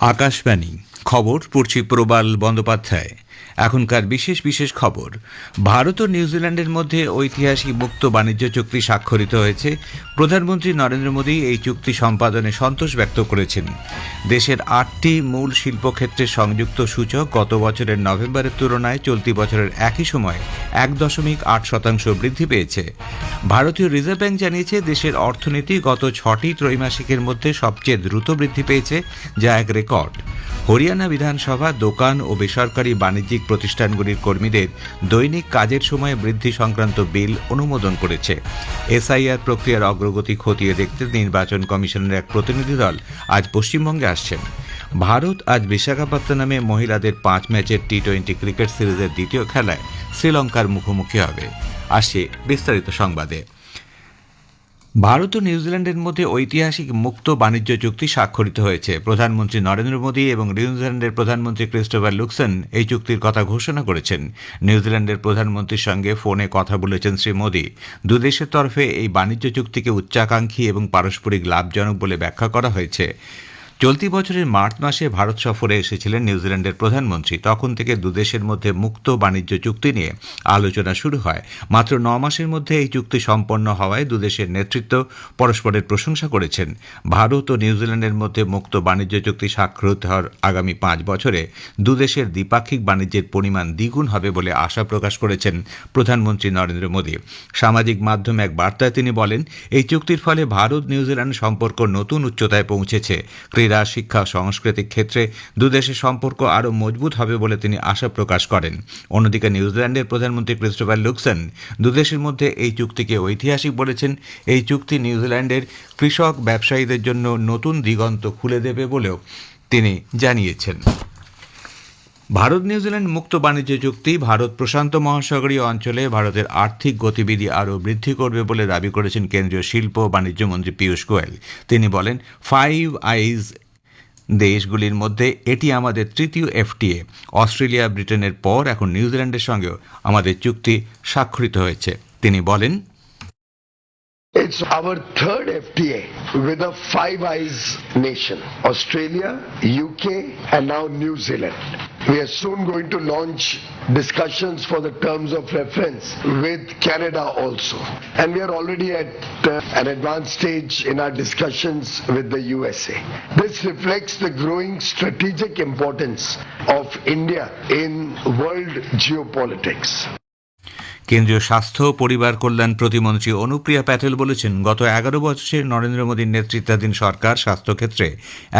আকাশবাণী খবর পড়ছি প্রবাল বন্দ্যোপাধ্যায়। এখনকার বিশেষ বিশেষ খবর। ভারত ও নিউজিল্যান্ডের মধ্যে ঐতিহাসিক মুক্ত বাণিজ্য চুক্তি স্বাক্ষরিত হয়েছে। প্রধানমন্ত্রী নরেন্দ্র মোদী এই চুক্তি সম্পাদনে সন্তোষ ব্যক্ত করেছেন। দেশের আটটি মূল শিল্পক্ষেত্রের সংযুক্ত সূচক গত বছরের নভেম্বরের তুলনায় চলতি বছরের একই সময় এক দশমিক আট শতাংশ বৃদ্ধি পেয়েছে। ভারতীয় রিজার্ভ ব্যাংক জানিয়েছে, দেশের অর্থনীতি গত ছটি ত্রৈমাসিকের মধ্যে সবচেয়ে দ্রুত বৃদ্ধি পেয়েছে, যা এক রেকর্ড। হরিয়ানা বিধানসভা দোকান ও বেসরকারি বাণিজ্যিক প্রতিষ্ঠানগুলির কর্মীদের দৈনিক কাজের সময় বৃদ্ধি সংক্রান্ত বিল অনুমোদন করেছে। এসআইআর প্রক্রিয়ার অগ্রগতি খতিয়ে দেখতে নির্বাচন কমিশনের এক প্রতিনিধি দল আজ পশ্চিমবঙ্গে আসছেন। ভারত আজ বিশাখাপত্তনমে মহিলাদের পাঁচ ম্যাচের টি টোয়েন্টি ক্রিকেট সিরিজের দ্বিতীয় খেলায় শ্রীলঙ্কার মুখোমুখি হবে। আসছে বিস্তারিত সংবাদে। ভারত ও নিউজিল্যান্ডের মধ্যে ঐতিহাসিক মুক্ত বাণিজ্য চুক্তি স্বাক্ষরিত হয়েছে। প্রধানমন্ত্রী নরেন্দ্র মোদী এবং নিউজিল্যান্ডের প্রধানমন্ত্রী ক্রিস্টোফার লুকসন এই চুক্তির কথা ঘোষণা করেছেন। নিউজিল্যান্ডের প্রধানমন্ত্রীর সঙ্গে ফোনে কথা বলেছেন শ্রী মোদী। দুদেশের তরফে এই বাণিজ্য চুক্তিকে উচ্চাকাঙ্ক্ষী এবং পারস্পরিক লাভজনক বলে ব্যাখ্যা করা হয়েছে। চলতি বছরের মার্চ মাসে ভারত সফরে এসেছিলেন নিউজিল্যান্ডের প্রধানমন্ত্রী। তখন থেকে দুদেশের মধ্যে মুক্ত বাণিজ্য চুক্তি নিয়ে আলোচনা শুরু হয়। মাত্র ন মাসের মধ্যে এই চুক্তি সম্পন্ন হওয়ায় দুদেশের নেতৃত্ব পরস্পরের প্রশংসা করেছেন। ভারত ও নিউজিল্যান্ডের মধ্যে মুক্ত বাণিজ্য চুক্তি স্বাক্ষরিত হওয়ার আগামী পাঁচ বছরে দুদেশের দ্বিপাক্ষিক বাণিজ্যের পরিমাণ দ্বিগুণ হবে বলে আশা প্রকাশ করেছেন প্রধানমন্ত্রী নরেন্দ্র মোদী। সামাজিক মাধ্যমে এক বার্তায় তিনি বলেন, এই চুক্তির ফলে ভারত নিউজিল্যান্ড সম্পর্ক নতুন উচ্চতায় পৌঁছেছে। ক্রীড়া, শিক্ষা, সাংস্কৃতিক ক্ষেত্রে দুদেশের সম্পর্ক আরও মজবুত হবে বলে তিনি আশা প্রকাশ করেন। অন্যদিকে নিউজিল্যান্ডের প্রধানমন্ত্রী ক্রিস্টোফার লুকসন দুদেশের মধ্যে এই চুক্তিকে ঐতিহাসিক বলেছেন। এই চুক্তি নিউজিল্যান্ডের কৃষক ব্যবসায়ীদের জন্য নতুন দিগন্ত খুলে দেবে বলেও তিনি জানিয়েছেন। ভারত নিউজিল্যান্ড মুক্ত বাণিজ্য চুক্তি ভারত প্রশান্ত মহাসাগরীয় অঞ্চলে ভারতের আর্থিক গতিবিধি আরও বৃদ্ধি করবে বলে দাবি করেছেন কেন্দ্রীয় শিল্প বাণিজ্য মন্ত্রী পীয়ূষ গোয়েল। তিনি বলেন, ফাইভ আইজ দেশগুলির মধ্যে এটি আমাদের তৃতীয় এফটিএ। অস্ট্রেলিয়া, ব্রিটেনের পর এখন নিউজিল্যান্ডের সঙ্গেও আমাদের চুক্তি স্বাক্ষরিত হয়েছে। তিনি বলেন It's our third FTA with a Five Eyes nation Australia, UK, and now New Zealand. We are soon going to launch discussions for the terms of reference with Canada also. And we are already at uh, an advanced stage in our discussions with the USA. This reflects the growing strategic importance of India in world geopolitics. কেন্দ্রীয় স্বাস্থ্য ও পরিবার কল্যাণ প্রতিমন্ত্রী অনুপ্রিয়া প্যাটেল বলেছেন, গত এগারো বছরে নরেন্দ্র মোদীর নেতৃত্বাধীন সরকার স্বাস্থ্যক্ষেত্রে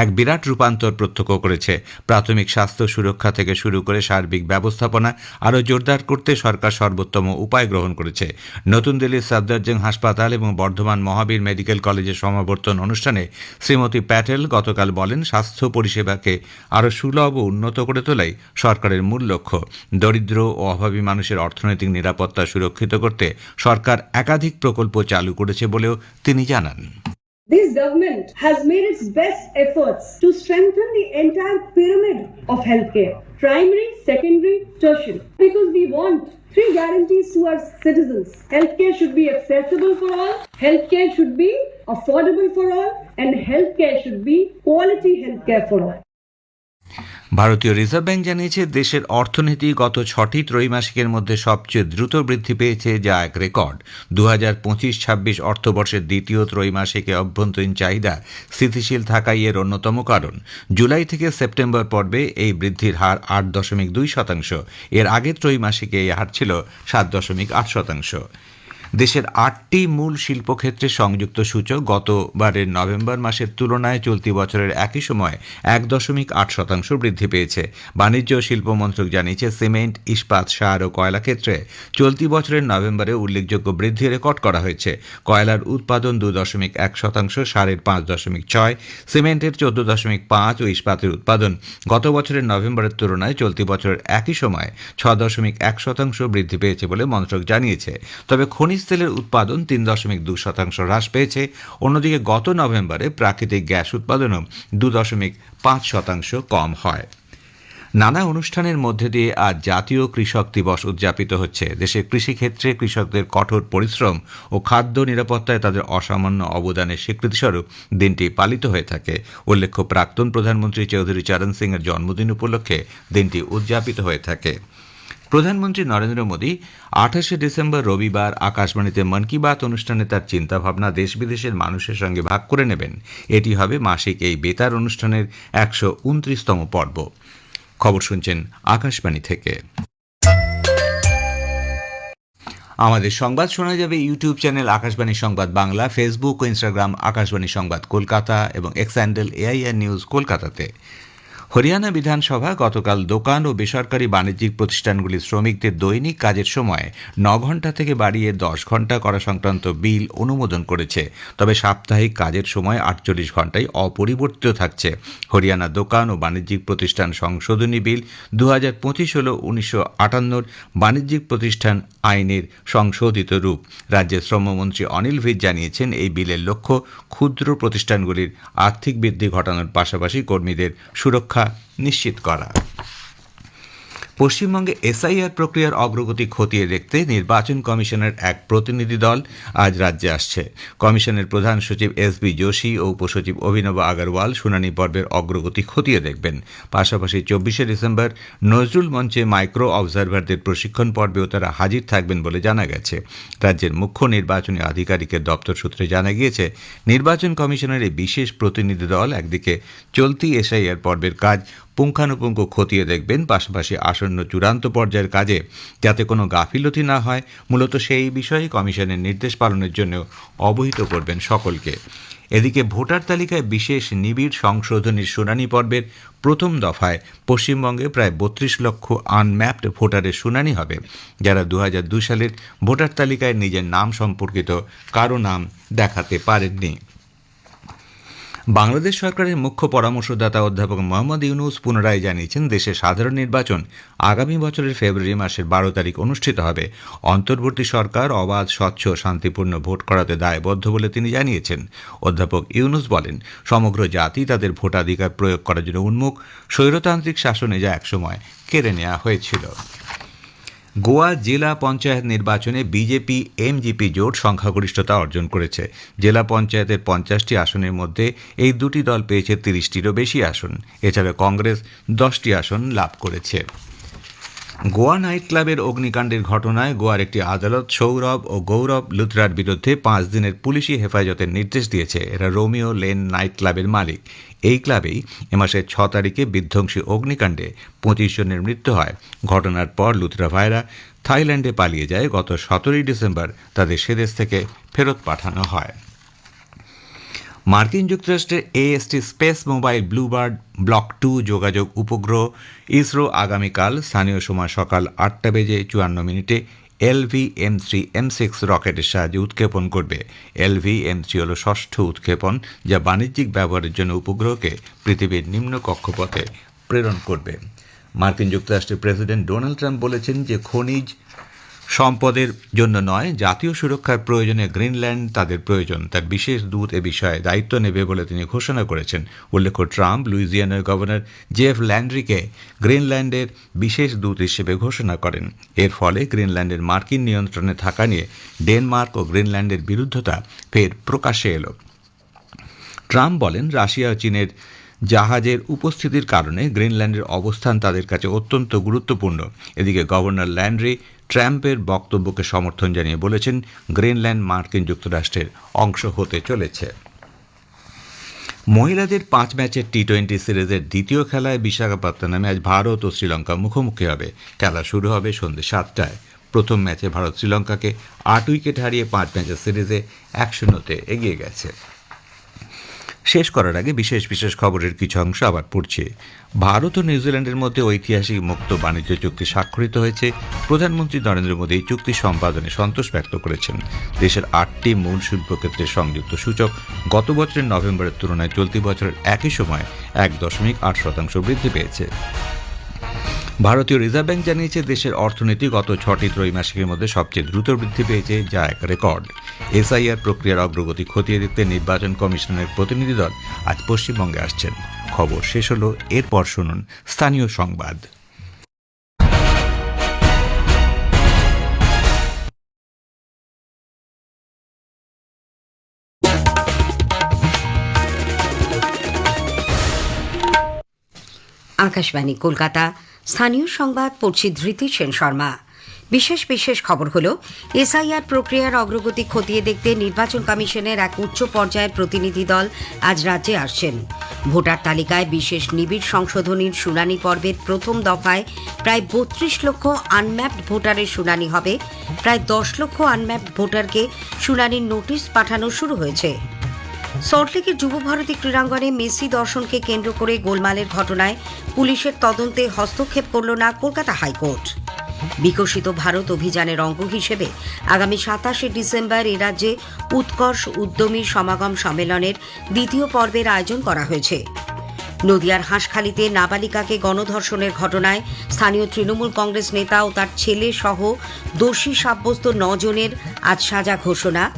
এক বিরাট রূপান্তর প্রত্যক্ষ করেছে। প্রাথমিক স্বাস্থ্য সুরক্ষা থেকে শুরু করে সার্বিক ব্যবস্থাপনা আরও জোরদার করতে সরকার সর্বোত্তম উপায় গ্রহণ করেছে। নতুন দিল্লির সাফদারজং হাসপাতাল এবং বর্ধমান মহাবীর মেডিকেল কলেজের সমাবর্তন অনুষ্ঠানে শ্রীমতী প্যাটেল গতকাল বলেন, স্বাস্থ্য পরিষেবাকে আরও সুলভ ও উন্নত করে তোলাই সরকারের মূল লক্ষ্য। দরিদ্র ও অভাবী মানুষের অর্থনৈতিক নিরাপত্তা সুরক্ষিত করতে সরকার একাধিক প্রকল্প চালু করেছে বলেও তিনি জানান This government has made its best efforts to strengthen the entire pyramid of healthcare primary, secondary, tertiary. Because we want three guarantees to our citizens healthcare should be accessible for all, healthcare should be affordable for all, and healthcare should be quality healthcare for all. ভারতীয় reserve bank জানিয়েছে, দেশের অর্থনীতি গত ছটি ত্রৈমাসিকের মধ্যে সবচেয়ে দ্রুত বৃদ্ধি পেয়েছে যা এক রেকর্ড। দু হাজার পঁচিশ ছাব্বিশ অর্থবর্ষের দ্বিতীয় ত্রৈমাসিকে অভ্যন্তরীণ চাহিদা স্থিতিশীল থাকাই এর অন্যতম কারণ। জুলাই থেকে সেপ্টেম্বর পর্বে এই বৃদ্ধির হার আট দশমিক দুই শতাংশ। এর আগের ত্রৈমাসিকে এই হার ছিল সাত দশমিক আট শতাংশ। দেশের আটটি মূল শিল্পক্ষেত্রে সংযুক্ত সূচক গতবারের নভেম্বর মাসের তুলনায় চলতি বছরের একই সময় এক দশমিক আট শতাংশ বৃদ্ধি পেয়েছে। বাণিজ্য শিল্প মন্ত্রক জানিয়েছে, সিমেন্ট, ইস্পাত, সার ও কয়লা ক্ষেত্রে চলতি বছরের নভেম্বরে উল্লেখযোগ্য বৃদ্ধি রেকর্ড করা হয়েছে। কয়লার উৎপাদন দু দশমিক এক শতাংশ, সারের পাঁচ দশমিক ছয়, সিমেন্টের চোদ্দ দশমিক পাঁচ ও ইস্পাতের উৎপাদন। গত বছরের নভেম্বরের তুলনায় চলতি বছরের একই সময় ছ দশমিক এক শতাংশ বৃদ্ধি পেয়েছে বলে মন্ত্রক জানিয়েছে। তবে খনিজ তেলের উৎপাদন তিন দশমিক দু শতাংশ হ্রাস পেয়েছে। অন্যদিকে গত নভেম্বরে প্রাকৃতিক গ্যাস উৎপাদনও দু দশমিক পাঁচ শতাংশ কম হয়। নানা অনুষ্ঠানের মধ্যে দিয়ে আজ জাতীয় কৃষক দিবস উদযাপিত হচ্ছে। দেশের কৃষিক্ষেত্রে কৃষকদের কঠোর পরিশ্রম ও খাদ্য নিরাপত্তায় তাদের অসামান্য অবদানের স্বীকৃতিস্বরূপ দিনটি পালিত হয়ে থাকে। উল্লেখ্য, প্রাক্তন প্রধানমন্ত্রী চৌধুরী চরণ সিং এর জন্মদিন উপলক্ষে দিনটি উদযাপিত হয়ে থাকে। প্রধানমন্ত্রী নরেন্দ্র মোদী আঠাশে ডিসেম্বর রবিবার আকাশবাণীতে মন কি বাত অনুষ্ঠানে তার চিন্তাভাবনা দেশ বিদেশের মানুষের সঙ্গে ভাগ করে নেবেন। এটি হবে মাসিক এই বেতার অনুষ্ঠানের একশো উনত্রিশতম পর্ব। খবর শুনছেন আকাশবাণী থেকে। আমাদের সংবাদ শোনা যাবে ইউটিউব চ্যানেল আকাশবাণী সংবাদ বাংলা, ফেসবুক ও ইনস্টাগ্রাম আকাশবাণী সংবাদ কলকাতা এবং এক্স হ্যান্ডেল এআইআর নিউজ কলকাতাতে। হরিয়ানা বিধানসভা গতকাল দোকান ও বেসরকারি বাণিজ্যিক প্রতিষ্ঠানগুলির শ্রমিকদের দৈনিক কাজের সময় ন ঘণ্টা থেকে বাড়িয়ে দশ ঘণ্টা করা সংক্রান্ত বিল অনুমোদন করেছে। তবে সাপ্তাহিক কাজের সময় আটচল্লিশ ঘন্টায় অপরিবর্তিত থাকছে। হরিয়ানা দোকান ও বাণিজ্যিক প্রতিষ্ঠান সংশোধনী বিল দু হাজার পঁচিশ হল উনিশশো আটান্নর বাণিজ্যিক প্রতিষ্ঠান আইনের সংশোধিত রূপ। রাজ্যের শ্রমমন্ত্রী অনিল ভিজ জানিয়েছেন, এই বিলের লক্ষ্য ক্ষুদ্র প্রতিষ্ঠানগুলির আর্থিক বৃদ্ধি ঘটানোর পাশাপাশি কর্মীদের সুরক্ষা নিশ্চিত করা। পশ্চিমবঙ্গে এসআইআর প্রক্রিয়ার অগ্রগতি খতিয়ে দেখতে নির্বাচন কমিশনের এক প্রতিনিধি দল আজ রাজ্যে আসছে। কমিশনের প্রধান সচিব এস বি যোশী ও উপসচিব অভিনব আগরওয়াল শুনানি পর্বের অগ্রগতি খতিয়ে দেখবেন। পাশাপাশি চব্বিশে ডিসেম্বর নজরুল মঞ্চে মাইক্রো অবজারভারদের প্রশিক্ষণ পর্বেও তারা হাজির থাকবেন বলে জানা গেছে। রাজ্যের মুখ্য নির্বাচনী আধিকারিকের দপ্তর সূত্রে জানা গিয়েছে, নির্বাচন কমিশনের এই বিশেষ প্রতিনিধি দল একদিকে চলতি এসআইআর পর্বের কাজ পুঙ্খানুপুঙ্খ খতিয়ে দেখবেন, পাশাপাশি আসন্ন চূড়ান্ত পর্যায়ের কাজে যাতে কোনো গাফিলতি না হয়, মূলত সেই বিষয়ে কমিশনের নির্দেশ পালনের জন্য অবহিত করবেন সকলকে। এদিকে ভোটার তালিকায় বিশেষ নিবিড় সংশোধনীর শুনানি পর্বের প্রথম দফায় পশ্চিমবঙ্গে প্রায় বত্রিশ লক্ষ আনম্যাপড ভোটারের শুনানি হবে, যারা দু হাজার দুই সালের ভোটার তালিকায় নিজের নাম সম্পর্কিত কারও নাম দেখাতে পারেননি। বাংলাদেশ সরকারের মুখ্য পরামর্শদাতা অধ্যাপক মোহাম্মদ ইউনুস পুনরায় জানিয়েছেন, দেশে সাধারণ নির্বাচন আগামী বছরের ফেব্রুয়ারি মাসের বারো তারিখ অনুষ্ঠিত হবে। অন্তর্বর্তী সরকার অবাধ, স্বচ্ছ, শান্তিপূর্ণ ভোট করাতে দায়বদ্ধ বলে তিনি জানিয়েছেন। অধ্যাপক ইউনুস বলেন, সমগ্র জাতি তাদের ভোটাধিকার প্রয়োগ করার জন্য উন্মুখ। স্বৈরতান্ত্রিক শাসনে যা একসময় কেড়ে নেওয়া হয়েছিল। গোয়া জেলা পঞ্চায়েত নির্বাচনে বিজেপি, এমজিপি জোট সংখ্যাগরিষ্ঠতা অর্জন করেছে। জেলা পঞ্চায়েতের পঞ্চাশটি আসনের মধ্যে এই দুটি দল পেয়েছে তিরিশটিরও বেশি আসন। এছাড়া কংগ্রেস দশটি আসন লাভ করেছে। গোয়া নাইট ক্লাবের অগ্নিকাণ্ডের ঘটনায় গোয়ার একটি আদালত সৌরভ ও গৌরব লুথরার বিরুদ্ধে পাঁচ দিনের পুলিশি হেফাজতের নির্দেশ দিয়েছে। এরা রোমিও লেন নাইট ক্লাবের মালিক। এই ক্লাবেই এ মাসের ছ তারিখে বিধ্বংসী অগ্নিকাণ্ডে পঁচিশ জনের মৃত্যু হয়। ঘটনার পর লুথরা ভাইরা থাইল্যান্ডে পালিয়ে যায়। গত সতেরোই ডিসেম্বর তাদের সেদেশ থেকে ফেরত পাঠানো হয়। মার্কিন যুক্তরাষ্ট্রের AST space mobile BlueBird block two যোগাযোগ উপগ্রহ ইসরো আগামীকাল স্থানীয় সময় সকাল আটটা বেজে চুয়ান্ন মিনিটে LV M three M six রকেটের সাহায্যে উৎক্ষেপণ করবে। এলভি এম থ্রি হল ষষ্ঠ উৎক্ষেপণ যা বাণিজ্যিক ব্যবহারের জন্য উপগ্রহকে পৃথিবীর নিম্ন কক্ষপথে প্রেরণ করবে। মার্কিন যুক্তরাষ্ট্রের প্রেসিডেন্ট ডোনাল্ড ট্রাম্প বলেছেন যে খনিজ সম্পদের জন্য নয়, জাতীয় সুরক্ষার প্রয়োজনে গ্রিনল্যান্ড তাদের প্রয়োজন। তার বিশেষ দূত এ বিষয়ে দায়িত্ব নেবে বলে তিনি ঘোষণা করেছেন। উল্লেখ্য, ট্রাম্প লুইজিয়ানার গভর্নর জেফ ল্যান্ড্রিকে গ্রিনল্যান্ডের বিশেষ দূত হিসেবে ঘোষণা করেন। এর ফলে গ্রিনল্যান্ডের মার্কিন নিয়ন্ত্রণে থাকা নিয়ে ডেনমার্ক ও গ্রিনল্যান্ডের বিরুদ্ধতা ফের প্রকাশ্যে এলো। ট্রাম্প বলেন, রাশিয়া ও চীনের জাহাজের উপস্থিতির কারণে গ্রিনল্যান্ডের অবস্থান তাদের কাছে অত্যন্ত গুরুত্বপূর্ণ। এদিকে গভর্নর ল্যান্ড্রি ট্রাম্পের বক্তব্যকে সমর্থন জানিয়ে বলেছেন, গ্রিনল্যান্ড মার্কিন যুক্তরাষ্ট্রের অংশ হতে চলেছে। মহিলাদের পাঁচ ম্যাচের টি টোয়েন্টি সিরিজের দ্বিতীয় খেলায় বিশাখাপত্তনমে আজ ভারত ও শ্রীলঙ্কা মুখোমুখি হবে। খেলা শুরু হবে সন্ধ্যে সাতটায়। প্রথম ম্যাচে ভারত শ্রীলঙ্কাকে আট উইকেট হারিয়ে পাঁচ ম্যাচের সিরিজে এক শূন্যতে এগিয়ে গেছে। শেষ করার আগে বিশেষ বিশেষ খবরের কিছু অংশ আবার পড়ছে। ভারত ও নিউজিল্যান্ডের মধ্যে ঐতিহাসিক মুক্ত বাণিজ্য চুক্তি স্বাক্ষরিত হয়েছে। প্রধানমন্ত্রী নরেন্দ্র মোদী এই চুক্তি সম্পাদনে সন্তোষ ব্যক্ত করেছেন। দেশের আটটি মূল শিল্পক্ষেত্রের সংযুক্ত সূচক গত বছরের নভেম্বরের তুলনায় চলতি বছরের একই সময় এক দশমিক আট শতাংশ বৃদ্ধি পেয়েছে। ভারতীয় রিজার্ভ ব্যাংক জানিয়েছে, দেশের অর্থনীতি গত ছটি ত্রৈমাসিকের মধ্যে সবচেয়ে দ্রুত বৃদ্ধি পেয়েছে, যা এক রেকর্ড। এসআইআর প্রক্রিয়ার অগ্রগতি খতিয়ে দেখতে নির্বাচন কমিশনের প্রতিনিধি দল আজ পশ্চিমবঙ্গে আসছেন। খবর শেষ হলো, এরপর শুনুন স্থানীয় সংবাদ। আকাশবাণী, কলকাতা। স্থানীয় সংবাদ, পড়ছি ধৃতি সেন শর্মা। বিশেষ বিশেষ খবর হলো, এসআইআর প্রক্রিয়ার অগ্রগতি খতিয়ে দেখতে নির্বাচন কমিশনের এক উচ্চ পর্যায়ের প্রতিনিধি দল আজ রাজ্যে আসছেন। ভোটার তালিকায় বিশেষ নিবিড় সংশোধনীর শুনানি পর্বের প্রথম দফায় প্রায় বত্রিশ লক্ষ আনম্যাপড ভোটারের শুনানি হবে। প্রায় দশ লক্ষ আনম্যাপড ভোটারকে শুনানির নোটিশ পাঠানো শুরু হয়েছে। সল্টলেকের যুব ভারতী ক্রীড়াঙ্গনে মেসি দর্শনকে কেন্দ্র করে গোলমালের ঘটনায় পুলিশের তদন্তে হস্তক্ষেপ করল না কলকাতা হাইকোর্ট। বিকশিত ভারত অভিযানের অঙ্গ হিসেবে আগামী সাতাশে ডিসেম্বর এ রাজ্যে উৎকর্ষ উদ্যমী সমাগম সম্মেলনের দ্বিতীয় পর্বের আয়োজন করা হয়েছে। নদিয়ার হাঁসখালিতে নাবালিকাকে গণধর্ষণের ঘটনায় স্থানীয় তৃণমূল কংগ্রেস নেতা ও তার ছেলে সহ দোষী সাব্যস্ত নজনের আজ সাজা ঘোষণা।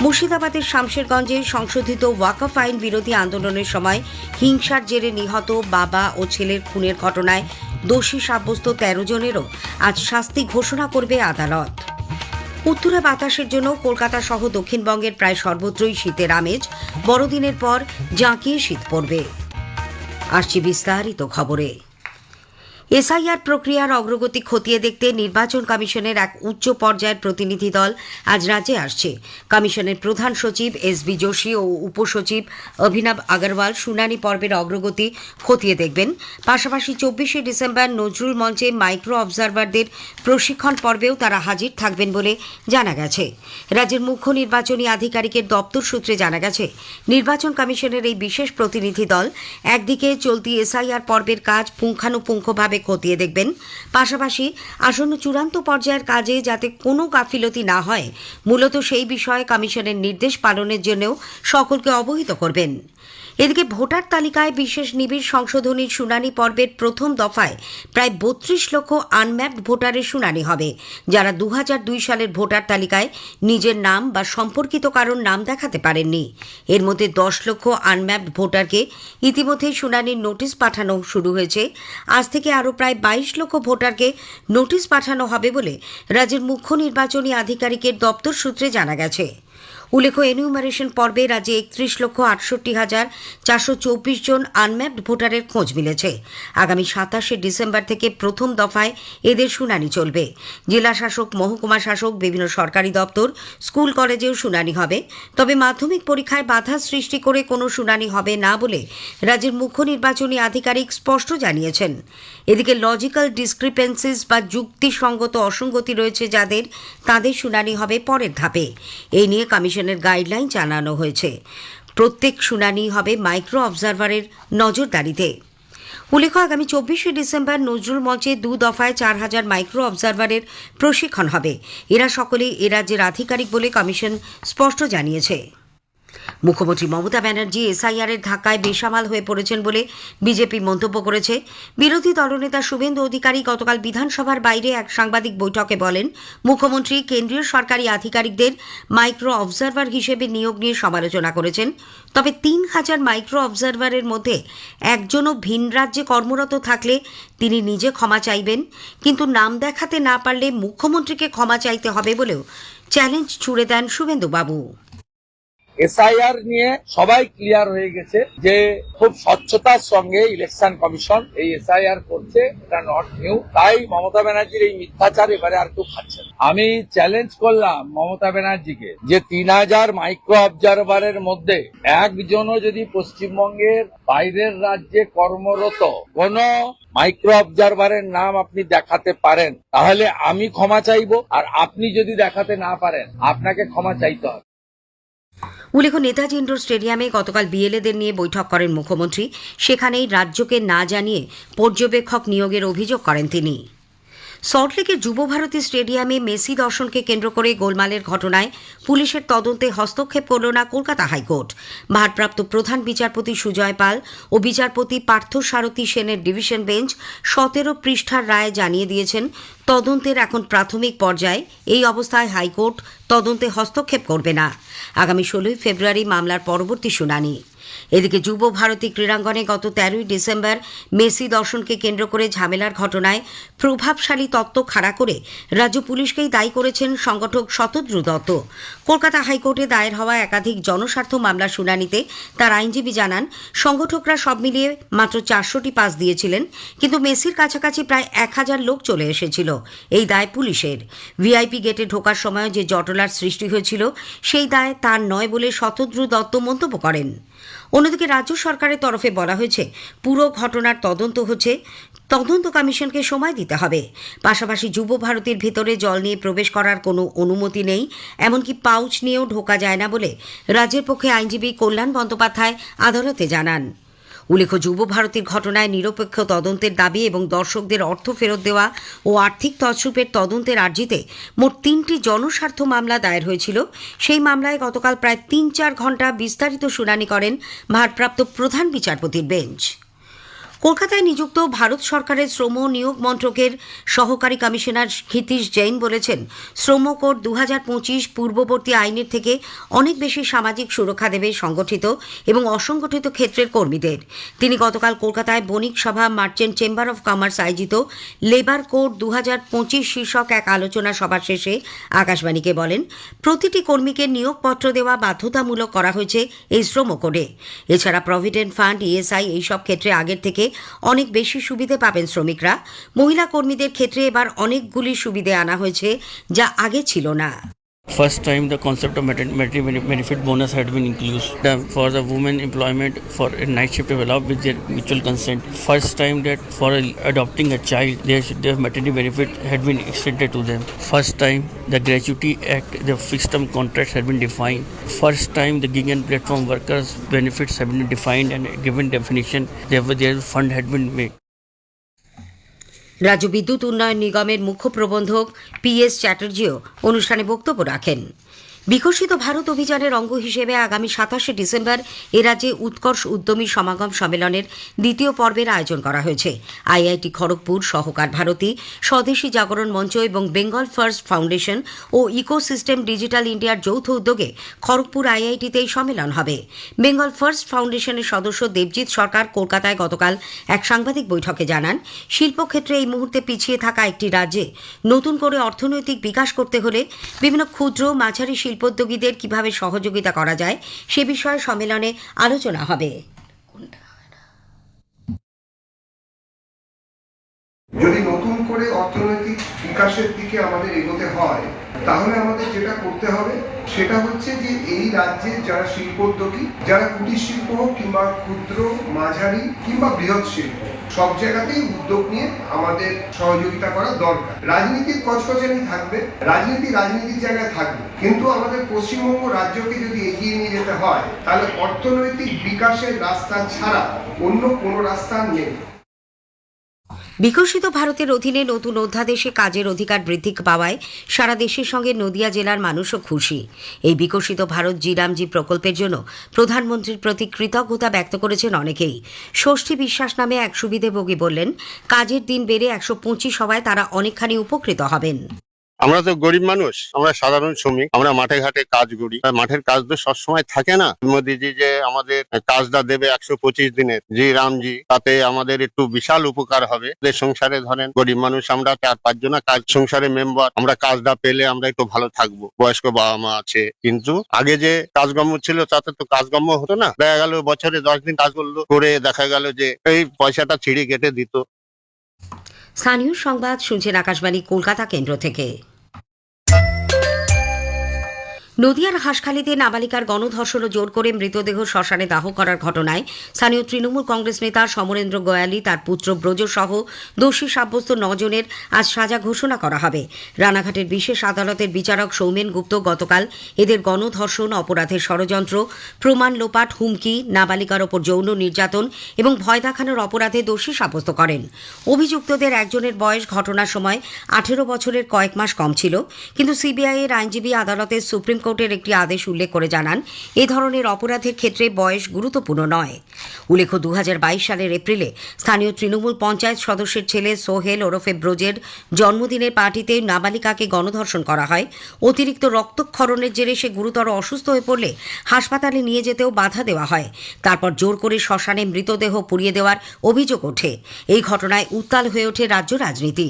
মুর্শিদাবাদের শামশেরগঞ্জে সংশোধিত ওয়াকফ আইন বিরোধী আন্দোলনের সময় হিংসার জেরে নিহত বাবা ও ছেলের খুনের ঘটনায় দোষী সাব্যস্ত তেরো জনেরও আজ শাস্তি ঘোষণা করবে আদালত। উত্তরা বাতাসের জন্য কলকাতা সহ দক্ষিণবঙ্গের প্রায় সর্বত্রই শীতের আমেজ। বড়দিনের পর জাঁকিয়ে শীত পড়বে। আসছি বিস্তারিত খবরে। এসআইআর প্রক্রিয়ার অগ্রগতি খতিয়ে দেখতে নির্বাচন কমিশনের এক উচ্চ পর্যায়ের প্রতিনিধি দল আজ রাজ্যে আসছে। কমিশনের প্রধান সচিব এস বি যোশী ও উপসচিব অভিনব আগরওয়াল শুনানি পর্বের অগ্রগতি খতিয়ে দেখবেন। পাশাপাশি চব্বিশে ডিসেম্বর নজরুল মঞ্চে মাইক্রো অবজারভারদের প্রশিক্ষণ পর্বেও তারা হাজির থাকবেন বলে জানা গেছে। রাজ্যের মুখ্য নির্বাচনী আধিকারিকের দপ্তর সূত্রে জানা গেছে, নির্বাচন কমিশনের এই বিশেষ প্রতিনিধি দল একদিকে চলতি এসআইআর পর্বের কাজ পুঙ্খানুপুঙ্খভাবে খতিয়ে দেখবেন। পাশাপাশি আসন্ন চূড়ান্ত পর্যায়ের কাজে যাতে কোনো গাফিলতি না হয়, মূলত সেই বিষয়ে কমিশনের নির্দেশ পালনের জন্যও সকলকে অবহিত করবেন। এদিকে ভোটার তালিকায় বিশেষ নিবিড় সংশোধনীর শুনানি পর্বের প্রথম দফায় প্রায় বত্রিশ লক্ষ আনম্যাপড ভোটারের শুনানি হবে, যারা দু সালের ভোটার তালিকায় নিজের নাম বা সম্পর্কিত কারণ নাম দেখাতে পারেননি। এর মধ্যে দশ লক্ষ আনম্যাপড ভোটারকে ইতিমধ্যেই শুনানির নোটিশ পাঠানো শুরু হয়েছে। আজ থেকে আরও প্রায় বাইশ লক্ষ ভোটারকে নোটিশ পাঠানো হবে বলে রাজ্যের মুখ্য নির্বাচনী আধিকারিকের দপ্তর সূত্রে জানা গেছে। উল্লেখ্য এনিউমারেশন পর্বে রাজ্যে একত্রিশ লক্ষ আটষট্টি হাজার চারশো চব্বিশ জন আনম্যাপড ভোটারের খোঁজ মিলেছে। আগামী সাতাশে ডিসেম্বর থেকে প্রথম দফায় এদের শুনানি চলবে। জেলা শাসক, মহকুমা শাসক, বিভিন্ন সরকারি দপ্তর, স্কুল, কলেজেও শুনানি হবে। তবে মাধ্যমিক পরীক্ষায় বাধা সৃষ্টি করে কোনো শুনানি হবে না বলে রাজ্যের মুখ্য নির্বাচনী আধিকারিক স্পষ্ট জানিয়েছেন। এদিকে লজিক্যাল ডিসক্রিপেন্সিস বা যুক্তিসঙ্গত অসঙ্গতি রয়েছে যাদের, তাদের শুনানি হবে পরের ধাপে। এই নিয়ে কমিশনের গাইডলাইন জানানো হয়েছে। প্রত্যেক শুনানি হবে মাইক্রো অবজারভারের নজরদারিতে। উল্লেখ্য, আগামী চব্বিশে ডিসেম্বর নজরুল মঞ্চে দু দফায় চার হাজার মাইক্রো অবজারভারের প্রশিক্ষণ হবে। এরা সকলেই এ রাজ্যের আধিকারিক বলে কমিশন স্পষ্ট জানিয়েছে। মুখ্যমন্ত্রী মমতা ব্যানার্জি এসআইআর এর ধাক্কায় বেসামাল হয়ে পড়েছেন বলে বিজেপি মন্তব্য করেছে। বিরোধী দলনেতা শুভেন্দু অধিকারী গতকাল বিধানসভার বাইরে এক সাংবাদিক বৈঠকে বলেন, মুখ্যমন্ত্রী কেন্দ্রীয় সরকারি আধিকারিকদের মাইক্রো অবজারভার হিসেবে নিয়োগ নিয়ে সমালোচনা করেছেন। তবে তিন হাজার মাইক্রো অবজারভারের মধ্যে একজনও ভিন রাজ্যে কর্মরত থাকলে তিনি নিজে ক্ষমা চাইবেন। কিন্তু নাম দেখাতে না পারলে মুখ্যমন্ত্রীকে ক্ষমা চাইতে হবে বলেও চ্যালেঞ্জ ছুড়ে দেন শুভেন্দুবাবু। এসআইআর নিয়ে সবাই ক্লিয়ার হয়ে গেছে যে খুব স্বচ্ছতার সঙ্গে ইলেকশন কমিশন এই এসআইআর করছে, এটা নট নিউ তাই মমতা ব্যানার্জির এই মিথ্যাচার এবারে আর কেউ খাচ্ছে আমি চ্যালেঞ্জ করলাম মমতা ব্যানার্জিকে যে তিন হাজার মাইক্রো অবজারভারের মধ্যে একজনও যদি পশ্চিমবঙ্গের বাইরের রাজ্যে কর্মরত কোন মাইক্রো অবজারভারের নাম আপনি দেখাতে পারেন, তাহলে আমি ক্ষমা চাইব। আর আপনি যদি দেখাতে না পারেন, আপনাকে ক্ষমা চাইতে হবে। উল্লেখ্য, নেতাজি ইন্ডোর স্টেডিয়ামে গতকাল বিএলএদের নিয়ে বৈঠক করেন মুখ্যমন্ত্রী। সেখানেই রাজ্যকে না জানিয়ে পর্যবেক্ষক নিয়োগের অভিযোগ করেন তিনি। সল্টলেকের যুবভারতী স্টেডিয়ামে মেসি দর্শনকে কেন্দ্র করে গোলমালের ঘটনায় পুলিশের তদন্তে হস্তক্ষেপ করল না কলকাতা হাইকোর্ট। ভারপ্রাপ্ত প্রধান বিচারপতি সুজয় পাল ও বিচারপতি পার্থ সারথী সেনের ডিভিশন বেঞ্চ সতেরো পৃষ্ঠার রায় জানিয়ে দিয়েছেন, তদন্তের এখন প্রাথমিক পর্যায়ে এই অবস্থায় হাইকোর্ট তদন্তে হস্তক্ষেপ করবে না। আগামী ষোলোই ফেব্রুয়ারি মামলার পরবর্তী শুনানি। এদিকে যুব ভারতী ক্রীড়াঙ্গনে গত তেরোই ডিসেম্বর মেসি দর্শনকে কেন্দ্র করে ঝামেলার ঘটনায় প্রভাবশালী তত্ত্ব খাড়া করে রাজ্য পুলিশকেই দায়ী করেছেন সংগঠক শতদ্রু দত্ত। কলকাতা হাইকোর্টে দায়ের হওয়া একাধিক জনস্বার্থ মামলা শুনানিতে তার আইনজীবী জানান, সংগঠকরা সব মিলিয়ে মাত্র চারশোটি পাস দিয়েছিলেন, কিন্তু মেসির কাছাকাছি প্রায় এক হাজার লোক চলে এসেছিল। এই দায় পুলিশের। ভিআইপি গেটে ঢোকার সময় যে জটলার সৃষ্টি হয়েছিল, সেই দায় তার নয় বলে শতদ্রু দত্ত মন্তব্য করেন। অন্যদিকে রাজ্য সরকারের তরফে বলা হয়েছে, পুরো ঘটনার তদন্ত হচ্ছে, তদন্ত কমিশনকে সময় দিতে হবে। পাশাপাশি যুব ভারতীর ভিতরে জল নিয়ে প্রবেশ করার কোনো অনুমতি নেই, এমনকি পাউচ নিয়েও ঢোকা যায় না বলে রাজ্যের পক্ষে আইনজীবী কল্যাণ বন্দ্যোপাধ্যায় আদালতে জানান। উল্লেখ্য, যুব ভারতীর ঘটনায় নিরপেক্ষ তদন্তের দাবি এবং দর্শকদের অর্থ ফেরত দেওয়া ও আর্থিক তছরূপের তদন্তের আর্জিতে মোট তিনটি জনস্বার্থ মামলা দায়ের হয়েছিল। সেই মামলায় গতকাল প্রায় তিন চার ঘণ্টা বিস্তারিত শুনানি করেন ভারপ্রাপ্ত প্রধান বিচারপতির বেঞ্চ। কলকাতায় নিযুক্ত ভারত সরকারের শ্রম নিয়োগ মন্ত্রকের সহকারী কমিশনার ক্ষিতীশ জৈন বলেছেন, শ্রম কোড দু পূর্ববর্তী আইনের থেকে অনেক বেশি সামাজিক সুরক্ষা দেবে সংগঠিত এবং অসংগঠিত ক্ষেত্রের কর্মীদের। তিনি গতকাল কলকাতায় বণিক সভা, মার্চেন্ট চেম্বার অফ কমার্স আয়োজিত লেবার কোড দু শীর্ষক এক আলোচনা সভা শেষে আকাশবাণীকে বলেন, প্রতিটি কর্মীকে নিয়োগপত্র দেওয়া বাধ্যতামূলক করা হয়েছে এই শ্রম কোডে। এছাড়া প্রভিডেন্ট ফান্ড, ইএসআই এইসব ক্ষেত্রে আগের থেকে অনেক বেশি সুবিধে পাবেন শ্রমিকরা। মহিলা কর্মীদের ক্ষেত্রে এবার অনেকগুলি সুবিধে আনা হয়েছে যা আগে ছিল না। First time the concept of maternity benefit bonus had been included for the women employment for a night shift allow with their mutual consent. First time that for adopting a child, their, maternity benefit had been extended to them. First time the gratuity act, the fixed term contracts had been defined. First time the gig and platform workers benefits have been defined and given definition. Therefore, their fund had been made. রাজ্য বিদ্যুৎ উন্নয়ন নিগমের মুখ্য প্রবন্ধক P S চ্যাটার্জিও অনুষ্ঠানে বক্তব্য রাখেন। বিকশিত ভারত অভিযানের অঙ্গ হিসেবে আগামী সাতাশে ডিসেম্বর এ রাজ্যে উৎকর্ষ উদ্যমী সমাগম সম্মেলনের দ্বিতীয় পর্বের আয়োজন করা হয়েছে। আইআইটি খড়গপুর, সহকার ভারতী, স্বদেশী জাগরণ মঞ্চ এবং বেঙ্গল ফার্স্ট ফাউন্ডেশন ও ইকোসিস্টেম ডিজিটাল ইন্ডিয়ার যৌথ উদ্যোগে খড়গপুর আইআইটিতে এই সম্মেলন হবে। বেঙ্গল ফার্স্ট ফাউন্ডেশনের সদস্য দেবজিৎ সরকার কলকাতায় গতকাল এক সাংবাদিক বৈঠকে জানান, শিল্পক্ষেত্রে এই মুহূর্তে পিছিয়ে থাকা একটি রাজ্যে নতুন করে অর্থনৈতিক বিকাশ করতে হলে বিভিন্ন ক্ষুদ্র মাঝারি শিল্পোদ্যোগীদের কীভাবে সহযোগিতা করা যায় সে বিষয়ে সম্মেলনে আলোচনা হবে। যদি নতুন করে অর্থনৈতিক বিকাশের দিকে আমাদের এগোতে হয় তাহলে আমাদের যেটা করতে হবে, সেটা হচ্ছে যে এই রাজ্যে যারা শিল্পোদ্যোগী, যারা কুটির শিল্প কিংবা ক্ষুদ্র, মাঝারি কিংবা বৃহৎ শিল্প, সব জায়গাতেই উদ্যোগ নিয়ে আমাদের সহযোগিতা করা দরকার। রাজনীতির কচকচানি থাকবে, রাজনীতি রাজনীতির জায়গায় থাকবে। কিন্তু আমাদের পশ্চিমবঙ্গ রাজ্যকে যদি এগিয়ে নিয়ে যেতে হয়, তাহলে অর্থনৈতিক বিকাশের রাস্তা ছাড়া অন্য কোনো রাস্তা নেই। বিকশিত ভারতের অধীনে নতুন অধ্যাদেশে কাজের অধিকার বৃদ্ধি পাওয়ায় সারা দেশের সঙ্গে নদিয়া জেলার মানুষও খুশি। এই বিকশিত ভারত জিরামজি প্রকল্পের জন্য প্রধানমন্ত্রীর প্রতি কৃতজ্ঞতা ব্যক্ত করেছেন অনেকেই। ষষ্ঠী বিশ্বাস নামে এক সুবিধেভোগী বললেন, কাজের দিন বেড়ে একশো পঁচিশ হওয়ায় তারা অনেকখানি উপকৃত হবেন। আমরা তো গরিব মানুষ, আমরা সাধারণ শ্রমিক, আমরা মাঠে ঘাটে কাজ করি। মাঠের কাজ তো সবসময় থাকে না। মোদিজি যে আমাদের কাজটা দেবে একশো পঁচিশ দিনের জি রামজি, তাতে আমাদের একটু বিশাল উপকার হবে। যে সংসারে ধরেন গরিব মানুষ, আমরা চার পাঁচ জন কাজ, সংসারে মেম্বার আমরা কাজটা পেলে আমরা একটু ভালো থাকব। বয়স্ক বাবা মা আছে, কিন্তু আগে যে কাজকর্ম ছিল, তাতে তো কাজকর্ম হতো না। দেখা গেল বছরে দশ দিন কাজ করল, করে দেখা গেল যে এই পয়সাটা ছিঁড়ে কেটে দিত। স্থানীয় সংবাদ শুনছেন আকাশবাণী, কলকাতা কেন্দ্র থেকে। নদিয়ার হাসখালিতে নাবালিকার গণধর্ষণ জোর করে মৃতদেহ শ্মশানে দাহ করার ঘটনায় স্থানীয় তৃণমূল কংগ্রেস নেতা সমরেন্দ্র গোয়ালি, তার পুত্র ব্রজ সহ দোষী সাব্যস্ত নজনের আজ সাজা ঘোষণা করা হবে। রানাঘাটের বিশেষ আদালতের বিচারক সৌমেন গুপ্ত গতকাল এদের গণধর্ষণ অপরাধের ষড়যন্ত্র, প্রমাণ লোপাট, হুমকি, নাবালিকার ওপর যৌন নির্যাতন এবং ভয় দেখানোর অপরাধে দোষী সাব্যস্ত করেন। অভিযুক্তদের একজনের বয়স ঘটনার সময় আঠেরো বছরের কয়েক মাস কম ছিল, কিন্তু সিবিআই এর আইনজীবী আদালতের সুপ্রিম কোর্ট হাইকোর্টের একটি আদেশ উল্লেখ করে জানান, এ ধরনের অপরাধের ক্ষেত্রে বয়স গুরুত্বপূর্ণ নয়। উল্লেখ্য দু সালের এপ্রিলে স্থানীয় তৃণমূল পঞ্চায়েত সদস্যের ছেলে সোহেল ওরফে ব্রোজের জন্মদিনের পার্টিতে নাবালিকাকে গণধর্ষণ করা হয়। অতিরিক্ত রক্তক্ষরণের জেরে সে গুরুতর অসুস্থ হয়ে পড়লে হাসপাতালে নিয়ে যেতেও বাধা দেওয়া হয়। তারপর জোর করে শ্মশানে মৃতদেহ পুড়িয়ে দেওয়ার অভিযোগ ওঠে। এই ঘটনায় উত্তাল হয়ে ওঠে রাজ্য রাজনীতি।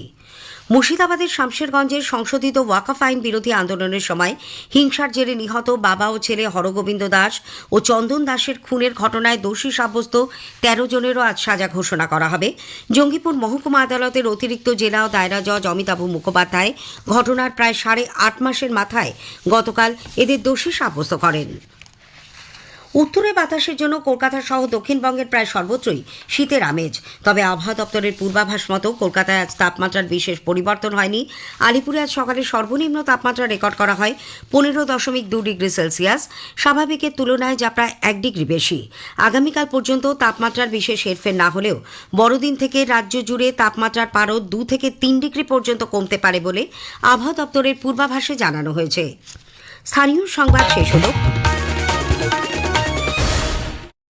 মুর্শিদাবাদের শামশেরগঞ্জের সংশোধিত ওয়াকাফ আইন বিরোধী আন্দোলনের সময় হিংসার জেরে নিহত বাবা ও ছেলে হরগোবিন্দ দাস ও চন্দন দাসের খুনের ঘটনায় দোষী সাব্যস্ত তেরো জনেরও আজ সাজা ঘোষণা করা হবে। জঙ্গিপুর মহকুমা আদালতের অতিরিক্ত জেলা ও দায়রা জজ অমিতাভ মুখোপাধ্যায় ঘটনার প্রায় সাড়ে আট মাসের মাথায় গতকাল এদের দোষী সাব্যস্ত করেন। উত্তরে বাতাসের জন্য কলকাতা সহ দক্ষিণবঙ্গের প্রায় সর্বত্রই শীতের আমেজ। তবে আবহাওয়া দপ্তরের পূর্বাভাস মতো কলকাতায় আজ তাপমাত্রার বিশেষ পরিবর্তন হয়নি। আলিপুরে আজ সকালে সর্বনিম্ন তাপমাত্রা রেকর্ড করা হয় পনেরো দশমিক দু ডিগ্রি সেলসিয়াস। স্বাভাবিকের তুলনায় যা প্রায় এক ডিগ্রি বেশি। আগামীকাল পর্যন্ত তাপমাত্রার বিশেষ হেরফের না হলেও বড়দিন থেকে রাজ্য জুড়ে তাপমাত্রার পারও দু থেকে তিন ডিগ্রি পর্যন্ত কমতে পারে বলে আবহাওয়া দপ্তরের পূর্বাভাসে জানানো হয়েছে। স্থানীয় সংবাদ শেষ হলো।